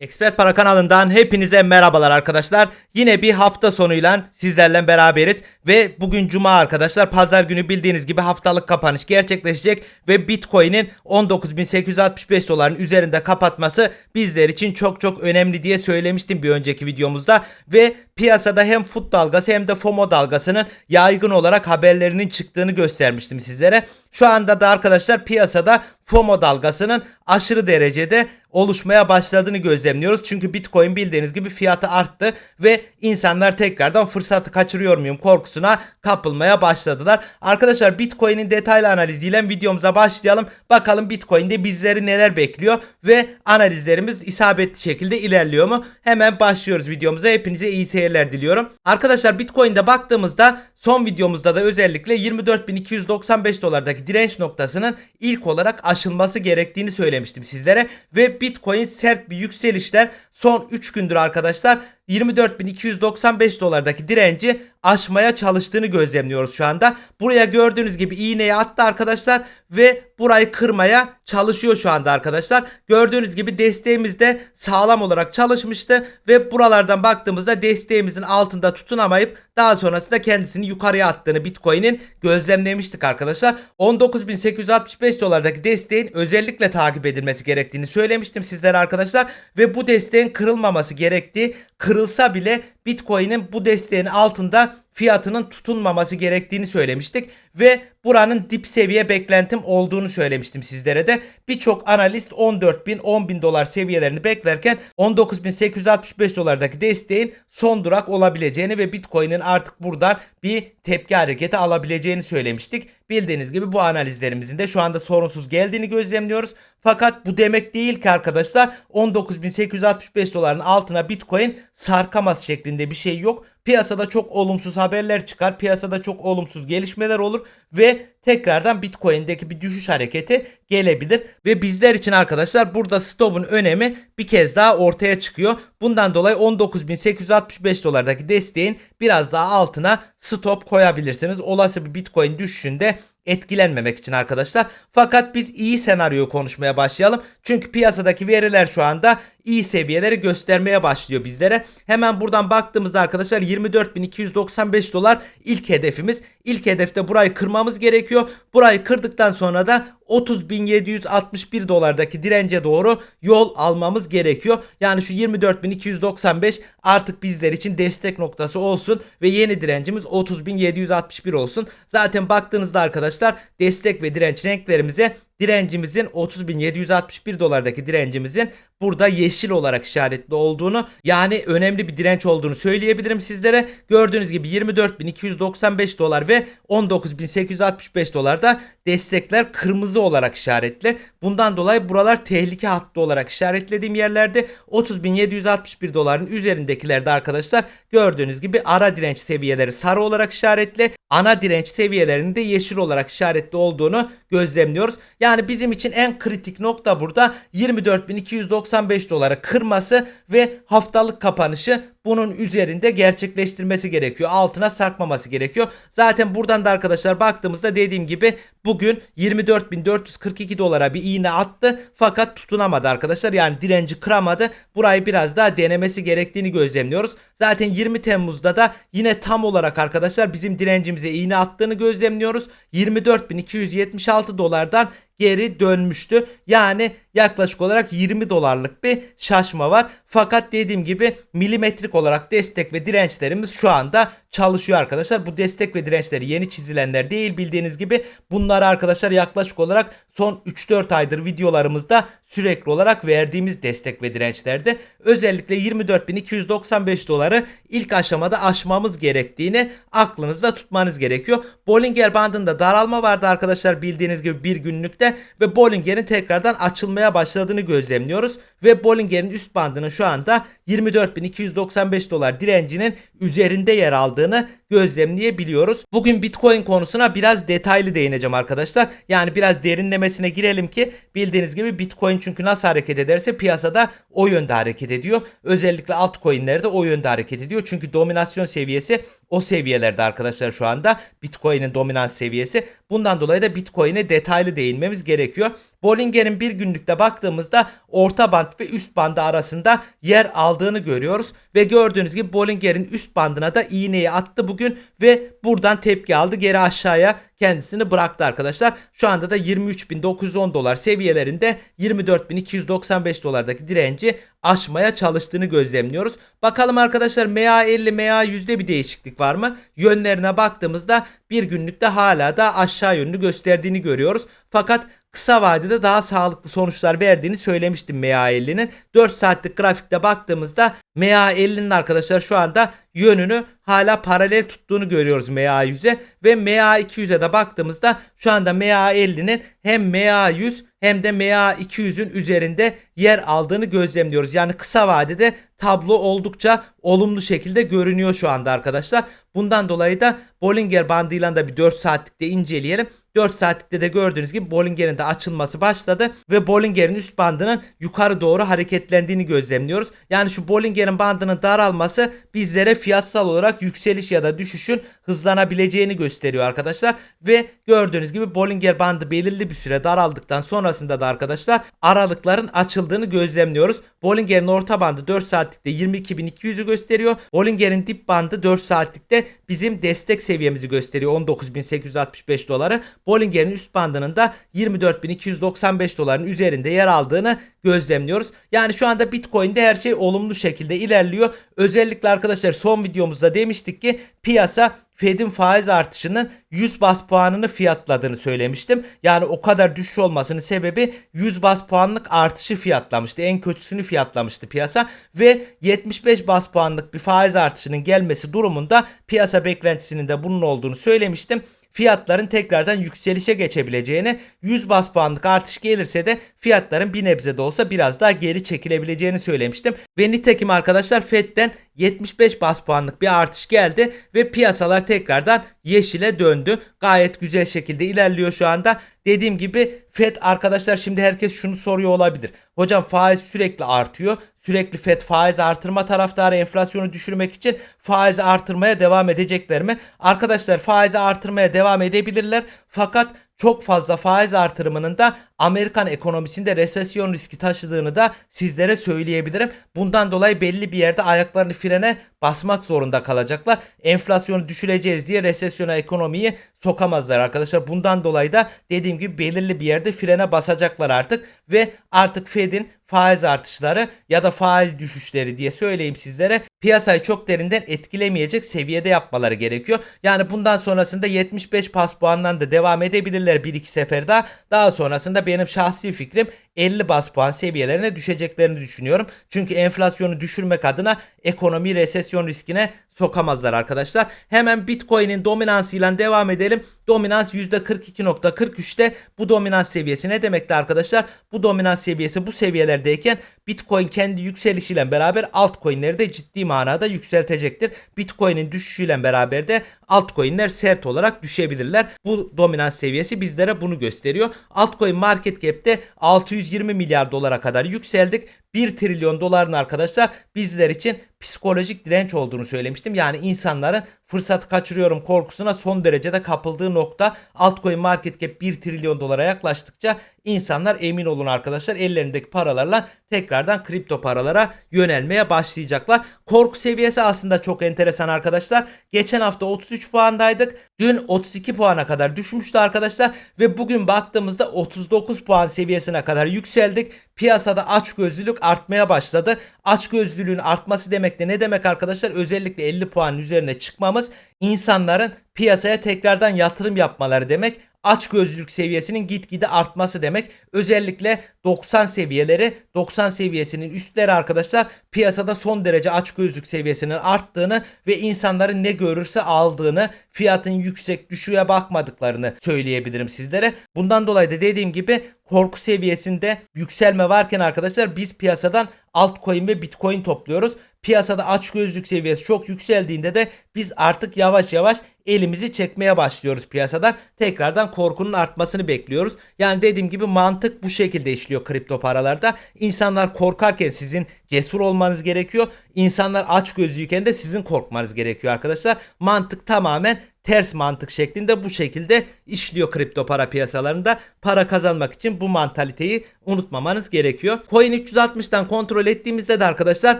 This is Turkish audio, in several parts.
Expert Para kanalından hepinize merhabalar arkadaşlar. Yine bir hafta sonuyla sizlerle beraberiz ve bugün cuma arkadaşlar. Pazar günü bildiğiniz gibi haftalık kapanış gerçekleşecek ve Bitcoin'in 19.865 doların üzerinde kapatması bizler için çok çok önemli diye söylemiştim bir önceki videomuzda ve piyasada hem fut dalgası hem de FOMO dalgasının yaygın olarak haberlerinin çıktığını göstermiştim sizlere. Şu anda da arkadaşlar piyasada FOMO dalgasının aşırı derecede oluşmaya başladığını gözlemliyoruz. Çünkü Bitcoin bildiğiniz gibi fiyatı arttı ve insanlar tekrardan fırsatı kaçırıyor muyum korkusuna kapılmaya başladılar. Arkadaşlar Bitcoin'in detaylı analiziyle videomuza başlayalım. Bakalım Bitcoin'de bizleri neler bekliyor ve analizlerimiz isabetli şekilde ilerliyor mu? Hemen başlıyoruz videomuza. Hepinize iyi seyirler diliyorum. Arkadaşlar Bitcoin'de baktığımızda son videomuzda da özellikle 24.295 dolardaki direnç noktasının ilk olarak aşılması gerektiğini söylemiştim sizlere. Ve Bitcoin sert bir yükselişler son 3 gündür arkadaşlar 24.295 dolardaki direnci aşmaya çalıştığını gözlemliyoruz şu anda. Buraya gördüğünüz gibi iğneyi attı arkadaşlar ve burayı kırmaya çalışıyor şu anda arkadaşlar. Gördüğünüz gibi desteğimiz de sağlam olarak çalışmıştı ve buralardan baktığımızda desteğimizin altında tutunamayıp daha sonrasında kendisini yukarıya attığını Bitcoin'in gözlemlemiştik arkadaşlar. 19.865 dolardaki desteğin özellikle takip edilmesi gerektiğini söylemiştim sizlere arkadaşlar ve bu desteğin kırılmaması gerektiği kırılsa bile Bitcoin'in bu desteğin altında fiyatının tutunmaması gerektiğini söylemiştik ve buranın dip seviye beklentim olduğunu söylemiştim sizlere de. Birçok analist 14 bin 10 bin dolar seviyelerini beklerken 19.865 dolardaki desteğin son durak olabileceğini ve Bitcoin'in artık buradan bir tepki hareketi alabileceğini söylemiştik. Bildiğiniz gibi bu analizlerimizin de şu anda sorunsuz geldiğini gözlemliyoruz. Fakat bu demek değil ki arkadaşlar 19.865 doların altına Bitcoin sarkamaz şeklinde bir şey yok. Piyasada çok olumsuz haberler çıkar. Piyasada çok olumsuz gelişmeler olur ve tekrardan Bitcoin'deki bir düşüş hareketi gelebilir. Ve bizler için arkadaşlar burada stop'un önemi bir kez daha ortaya çıkıyor. Bundan dolayı 19.865 dolardaki desteğin biraz daha altına stop koyabilirsiniz. Olası bir Bitcoin düşüşünde etkilenmemek için arkadaşlar. Fakat biz iyi senaryoyu konuşmaya başlayalım. Çünkü piyasadaki veriler şu anda iyi seviyeleri göstermeye başlıyor bizlere. Hemen buradan baktığımızda arkadaşlar 24.295 dolar ilk hedefimiz. İlk hedefte burayı kırmamız gerekiyor. Burayı kırdıktan sonra da 30.761 dolardaki dirence doğru yol almamız gerekiyor. Yani şu 24.295 artık bizler için destek noktası olsun ve yeni direncimiz 30.761 olsun. Zaten baktığınızda arkadaşlar destek ve direnç renklerimize direncimizin 30.761 dolardaki direncimizin burada yeşil olarak işaretli olduğunu yani önemli bir direnç olduğunu söyleyebilirim sizlere. Gördüğünüz gibi 24.295 dolar ve 19.865 dolarda destekler kırmızı olarak işaretli. Bundan dolayı buralar tehlike hattı olarak işaretlediğim yerlerde 30.761 doların üzerindekilerde arkadaşlar gördüğünüz gibi ara direnç seviyeleri sarı olarak işaretli. Ana direnç seviyelerinde yeşil olarak işaretli olduğunu gözlemliyoruz. Yani bizim için en kritik nokta burada 24.295 dolara kırması ve haftalık kapanışı bunun üzerinde gerçekleştirmesi gerekiyor. Altına sarkmaması gerekiyor. Zaten buradan da arkadaşlar baktığımızda dediğim gibi bugün 24.442 dolara bir iğne attı. Fakat tutunamadı arkadaşlar. Yani direnci kıramadı. Burayı biraz daha denemesi gerektiğini gözlemliyoruz. Zaten 20 Temmuz'da da yine tam olarak arkadaşlar bizim direncimize iğne attığını gözlemliyoruz. 24.276 dolardan geri dönmüştü. Yani yaklaşık olarak 20 dolarlık bir şaşma var. Fakat dediğim gibi milimetrik olarak destek ve dirençlerimiz şu anda çalışıyor arkadaşlar. Bu destek ve dirençleri yeni çizilenler değil bildiğiniz gibi. Bunları arkadaşlar yaklaşık olarak son 3-4 aydır videolarımızda sürekli olarak verdiğimiz destek ve dirençlerde özellikle 24.295 doları ilk aşamada aşmamız gerektiğini aklınızda tutmanız gerekiyor. Bollinger bandında daralma vardı arkadaşlar bildiğiniz gibi bir günlükte ve Bollinger'in tekrardan açılmaya başladığını gözlemliyoruz ve Bollinger'in üst bandının şu anda 24.295 dolar direncinin üzerinde yer aldığını gözlemleyebiliyoruz. Bugün Bitcoin konusuna biraz detaylı değineceğim arkadaşlar. Yani biraz derinlemesine girelim ki bildiğiniz gibi Bitcoin çünkü nasıl hareket ederse piyasada o yönde hareket ediyor. Özellikle altcoin'ler de o yönde hareket ediyor. Çünkü dominasyon seviyesi o seviyelerde arkadaşlar şu anda Bitcoin'in dominans seviyesi. Bundan dolayı da Bitcoin'e detaylı değinmemiz gerekiyor. Bollinger'in bir günlükte baktığımızda orta band ve üst bandı arasında yer aldığını görüyoruz. Ve gördüğünüz gibi Bollinger'in üst bandına da iğneyi attı bugün ve buradan tepki aldı. Geri aşağıya kendisini bıraktı arkadaşlar. Şu anda da 23.910 dolar seviyelerinde 24.295 dolardaki direnci aşmaya çalıştığını gözlemliyoruz. Bakalım arkadaşlar MA50 MA100'de bir değişiklik var mı? Yönlerine baktığımızda bir günlükte hala da aşağı yönlü gösterdiğini görüyoruz. Fakat kısa vadede daha sağlıklı sonuçlar verdiğini söylemiştim MA50'nin. 4 saatlik grafikte baktığımızda MA50'nin arkadaşlar şu anda yönünü hala paralel tuttuğunu görüyoruz MA100'e ve MA200'e de baktığımızda şu anda MA50'nin hem MA100 hem de MA200'ün üzerinde yer aldığını gözlemliyoruz. Yani kısa vadede tablo oldukça olumlu şekilde görünüyor şu anda arkadaşlar. Bundan dolayı da Bollinger bandıyla da bir 4 saatlikte inceleyelim. 4 saatlikte de gördüğünüz gibi Bollinger'in de açılması başladı ve Bollinger'in üst bandının yukarı doğru hareketlendiğini gözlemliyoruz. Yani şu Bollinger'in bandının daralması bizlere fiyatsal olarak yükseliş ya da düşüşün hızlanabileceğini gösteriyor arkadaşlar. Ve gördüğünüz gibi Bollinger bandı belirli bir süre daraldıktan sonrasında da arkadaşlar aralıkların açıldığını gözlemliyoruz. Bollinger'in orta bandı 4 saatlikte 22.200'ü gösteriyor. Bollinger'in dip bandı 4 saatlikte bizim destek seviyemizi gösteriyor 19.865 doları. Bollinger'in üst bandının da 24.295 doların üzerinde yer aldığını gözlemliyoruz. Yani şu anda Bitcoin'de her şey olumlu şekilde ilerliyor. Özellikle arkadaşlar son videomuzda demiştik ki piyasa Fed'in faiz artışının 100 bas puanını fiyatladığını söylemiştim. Yani o kadar düşüş olmasının sebebi 100 bas puanlık artışı fiyatlamıştı. En kötüsünü fiyatlamıştı piyasa ve 75 bas puanlık bir faiz artışının gelmesi durumunda piyasa beklentisinin de bunun olduğunu söylemiştim fiyatların tekrardan yükselişe geçebileceğini, 100 bas puanlık artış gelirse de fiyatların bir nebze de olsa biraz daha geri çekilebileceğini söylemiştim. Ve nitekim arkadaşlar Fed'den 75 bas puanlık bir artış geldi ve piyasalar tekrardan yeşile döndü. Gayet güzel şekilde ilerliyor şu anda. Dediğim gibi Fed arkadaşlar şimdi herkes şunu soruyor olabilir. Hocam faiz sürekli artıyor. Sürekli FED faiz artırma taraftarı enflasyonu düşürmek için faizi artırmaya devam edecekler mi? Arkadaşlar faizi artırmaya devam edebilirler. Fakat çok fazla faiz artırımının da Amerikan ekonomisinde resesyon riski taşıdığını da sizlere söyleyebilirim. Bundan dolayı belli bir yerde ayaklarını frene basmak zorunda kalacaklar. Enflasyonu düşüreceğiz diye resesyona ekonomiyi sokamazlar arkadaşlar. Bundan dolayı da dediğim gibi belirli bir yerde frene basacaklar artık ve artık Fed'in faiz artışları ya da faiz düşüşleri diye söyleyeyim sizlere piyasayı çok derinden etkilemeyecek seviyede yapmaları gerekiyor. Yani bundan sonrasında 75 pas puandan da devam edebilirler bir iki sefer daha. Daha sonrasında benim şahsi fikrim 50 bas puan seviyelerine düşeceklerini düşünüyorum. Çünkü enflasyonu düşürmek adına ekonomi resesyon riskine sokamazlar arkadaşlar. Hemen Bitcoin'in dominansıyla devam edelim. Dominans %42.43'te. Bu dominans seviyesi ne demekti arkadaşlar? Bu dominans seviyesi bu seviyelerdeyken Bitcoin kendi yükselişiyle beraber altcoin'leri de ciddi manada yükseltecektir. Bitcoin'in düşüşüyle beraber de altcoin'ler sert olarak düşebilirler. Bu dominans seviyesi bizlere bunu gösteriyor. Altcoin market cap'te 620 milyar dolara kadar yükseldik. 1 trilyon doların arkadaşlar bizler için psikolojik direnç olduğunu söylemiştim. Yani insanların fırsat kaçırıyorum korkusuna son derecede kapıldığı nokta altcoin market cap 1 trilyon dolara yaklaştıkça insanlar emin olun arkadaşlar ellerindeki paralarla tekrardan kripto paralara yönelmeye başlayacaklar. Korku seviyesi aslında çok enteresan arkadaşlar. Geçen hafta 33 puandaydık. Dün 32 puana kadar düşmüştü arkadaşlar ve bugün baktığımızda 39 puan seviyesine kadar yükseldik. Piyasada açgözlülük artmaya başladı. Açgözlülüğün artması demek de ne demek arkadaşlar? Özellikle 50 puanın üzerine çıkmamız insanların piyasaya tekrardan yatırım yapmaları demek açgözlülük seviyesinin gitgide artması demek. Özellikle 90 seviyeleri 90 seviyesinin üstleri arkadaşlar piyasada son derece açgözlülük seviyesinin arttığını ve insanların ne görürse aldığını fiyatın yüksek düşüğe bakmadıklarını söyleyebilirim sizlere. Bundan dolayı da dediğim gibi korku seviyesinde yükselme varken arkadaşlar biz piyasadan altcoin ve bitcoin topluyoruz piyasada açgözlük seviyesi çok yükseldiğinde de biz artık yavaş yavaş elimizi çekmeye başlıyoruz piyasadan. Tekrardan korkunun artmasını bekliyoruz. Yani dediğim gibi mantık bu şekilde işliyor kripto paralarda. İnsanlar korkarken sizin cesur olmanız gerekiyor. İnsanlar aç gözlüyken de sizin korkmanız gerekiyor arkadaşlar. Mantık tamamen ters mantık şeklinde bu şekilde işliyor kripto para piyasalarında. Para kazanmak için bu mantaliteyi unutmamanız gerekiyor. Coin 360'dan kontrol ettiğimizde de arkadaşlar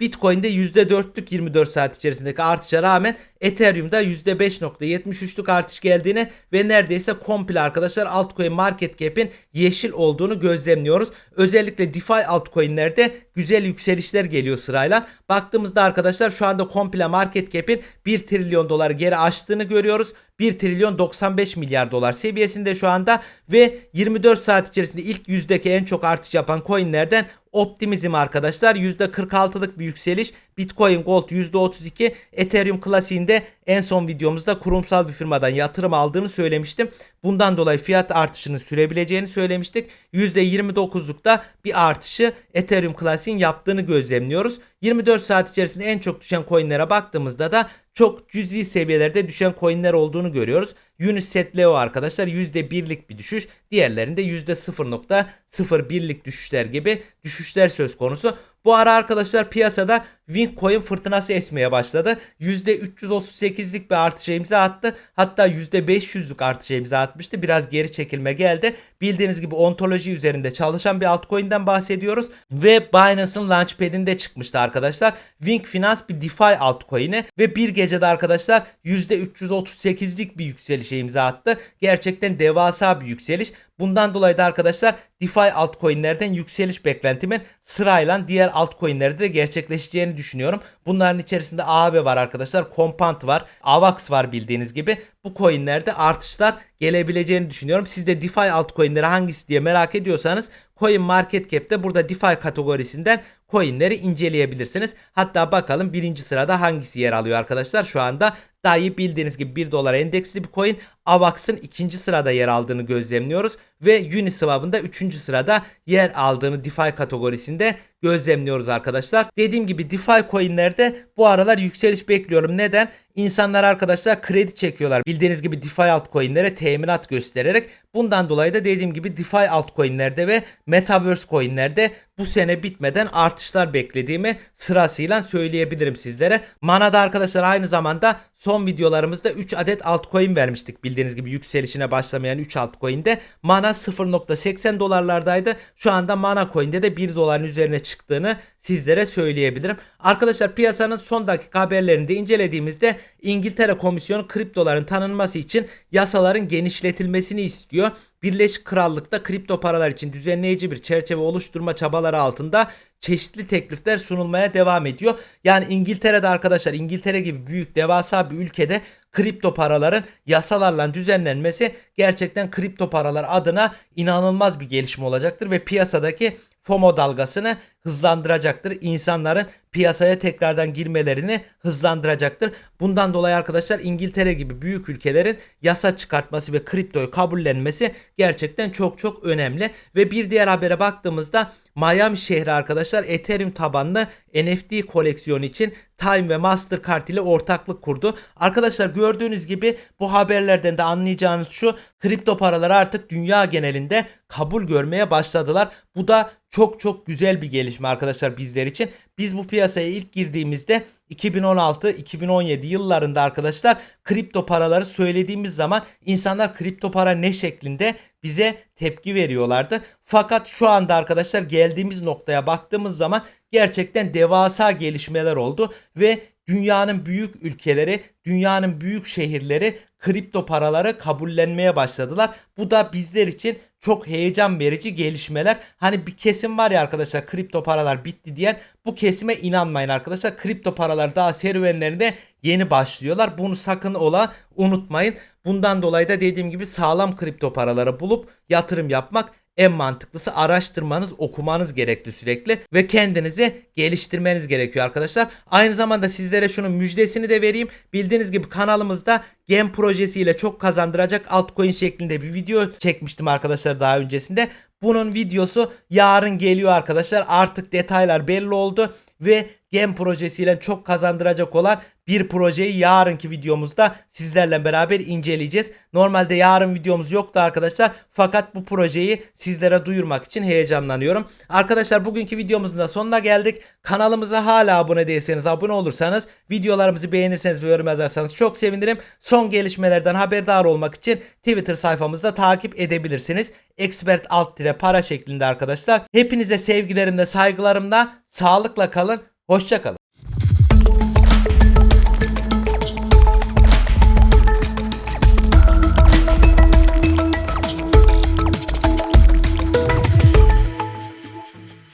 Bitcoin'de %4'lük 24 saat içerisindeki artışa rağmen Ethereum'da %5.73'lük artış geldiğini ve neredeyse komple arkadaşlar altcoin market cap'in yeşil olduğunu gözlemliyoruz. Özellikle DeFi altcoin'lerde güzel yükselişler geliyor sırayla. Baktığımızda arkadaşlar şu anda komple market cap'in 1 trilyon dolar geri aştığını görüyoruz. 1 trilyon 95 milyar dolar seviyesinde şu anda ve 24 saat içerisinde ilk yüzdeki en çok artış yapan coinlerden Optimizm arkadaşlar %46'lık bir yükseliş. Bitcoin Gold %32. Ethereum klasiğinde en son videomuzda kurumsal bir firmadan yatırım aldığını söylemiştim. Bundan dolayı fiyat artışının sürebileceğini söylemiştik. %29'lukta bir artışı Ethereum klasiğin yaptığını gözlemliyoruz. 24 saat içerisinde en çok düşen coinlere baktığımızda da çok cüzi seviyelerde düşen coinler olduğunu görüyoruz. Uniset Leo arkadaşlar %1'lik bir düşüş. Diğerlerinde %0.01'lik düşüşler gibi düşüşler söz konusu. Bu ara arkadaşlar piyasada Wingcoin fırtınası esmeye başladı. %338'lik bir artışa imza attı. Hatta %500'lük artışa imza atmıştı. Biraz geri çekilme geldi. Bildiğiniz gibi ontoloji üzerinde çalışan bir altcoin'den bahsediyoruz. Ve Binance'ın Launchpad'inde çıkmıştı arkadaşlar. Wing Finance bir DeFi altcoin'i ve bir gecede arkadaşlar %338'lik bir yükselişe imza attı. Gerçekten devasa bir yükseliş. Bundan dolayı da arkadaşlar DeFi altcoin'lerden yükseliş beklentimin sırayla diğer altcoin'lerde de gerçekleşeceğini düşünüyorum. Bunların içerisinde AB var arkadaşlar. Compound var. AVAX var bildiğiniz gibi. Bu coin'lerde artışlar gelebileceğini düşünüyorum. Siz de DeFi altcoin'leri hangisi diye merak ediyorsanız Coin Market Cap'te burada DeFi kategorisinden coin'leri inceleyebilirsiniz. Hatta bakalım birinci sırada hangisi yer alıyor arkadaşlar. Şu anda dahi bildiğiniz gibi 1 dolar endeksli bir coin AVAX'ın ikinci sırada yer aldığını gözlemliyoruz ve Uniswap'ın da üçüncü sırada yer aldığını DeFi kategorisinde gözlemliyoruz arkadaşlar. Dediğim gibi DeFi coinlerde bu aralar yükseliş bekliyorum. Neden? İnsanlar arkadaşlar kredi çekiyorlar. Bildiğiniz gibi DeFi altcoin'lere teminat göstererek. Bundan dolayı da dediğim gibi DeFi altcoin'lerde ve Metaverse coin'lerde bu sene bitmeden artışlar beklediğimi sırasıyla söyleyebilirim sizlere. Mana'da arkadaşlar aynı zamanda son videolarımızda 3 adet altcoin vermiştik. Bildiğiniz gibi yükselişine başlamayan 3 altcoin'de Mana 0.80 dolarlardaydı. Şu anda Mana Coin'de de 1 doların üzerine çıktığını sizlere söyleyebilirim. Arkadaşlar piyasanın son dakika haberlerini de incelediğimizde İngiltere Komisyonu kriptoların tanınması için yasaların genişletilmesini istiyor. Birleşik Krallık'ta kripto paralar için düzenleyici bir çerçeve oluşturma çabaları altında çeşitli teklifler sunulmaya devam ediyor. Yani İngiltere'de arkadaşlar İngiltere gibi büyük devasa bir ülkede kripto paraların yasalarla düzenlenmesi gerçekten kripto paralar adına inanılmaz bir gelişme olacaktır ve piyasadaki FOMO dalgasını hızlandıracaktır. İnsanların piyasaya tekrardan girmelerini hızlandıracaktır. Bundan dolayı arkadaşlar İngiltere gibi büyük ülkelerin yasa çıkartması ve kriptoyu kabullenmesi gerçekten çok çok önemli. Ve bir diğer habere baktığımızda Miami şehri arkadaşlar Ethereum tabanlı NFT koleksiyonu için Time ve Mastercard ile ortaklık kurdu. Arkadaşlar gördüğünüz gibi bu haberlerden de anlayacağınız şu kripto paraları artık dünya genelinde kabul görmeye başladılar. Bu da çok çok güzel bir gelişme arkadaşlar bizler için. Biz bu piyasaya ilk girdiğimizde 2016-2017 yıllarında arkadaşlar kripto paraları söylediğimiz zaman insanlar kripto para ne şeklinde bize tepki veriyorlardı. Fakat şu anda arkadaşlar geldiğimiz noktaya baktığımız zaman gerçekten devasa gelişmeler oldu ve dünyanın büyük ülkeleri, dünyanın büyük şehirleri kripto paraları kabullenmeye başladılar. Bu da bizler için çok heyecan verici gelişmeler. Hani bir kesim var ya arkadaşlar kripto paralar bitti diyen bu kesime inanmayın arkadaşlar. Kripto paralar daha serüvenlerinde yeni başlıyorlar. Bunu sakın ola unutmayın. Bundan dolayı da dediğim gibi sağlam kripto paraları bulup yatırım yapmak en mantıklısı araştırmanız, okumanız gerekli sürekli ve kendinizi geliştirmeniz gerekiyor arkadaşlar. Aynı zamanda sizlere şunun müjdesini de vereyim. Bildiğiniz gibi kanalımızda Gem projesiyle çok kazandıracak altcoin şeklinde bir video çekmiştim arkadaşlar daha öncesinde. Bunun videosu yarın geliyor arkadaşlar. Artık detaylar belli oldu ve Gem projesiyle çok kazandıracak olan bir projeyi yarınki videomuzda sizlerle beraber inceleyeceğiz. Normalde yarın videomuz yoktu arkadaşlar. Fakat bu projeyi sizlere duyurmak için heyecanlanıyorum. Arkadaşlar bugünkü videomuzun da sonuna geldik. Kanalımıza hala abone değilseniz abone olursanız videolarımızı beğenirseniz ve yorum yazarsanız çok sevinirim. Son gelişmelerden haberdar olmak için Twitter sayfamızda takip edebilirsiniz. Expert alt tire para şeklinde arkadaşlar. Hepinize sevgilerimle saygılarımla sağlıkla kalın. Hoşça kalın.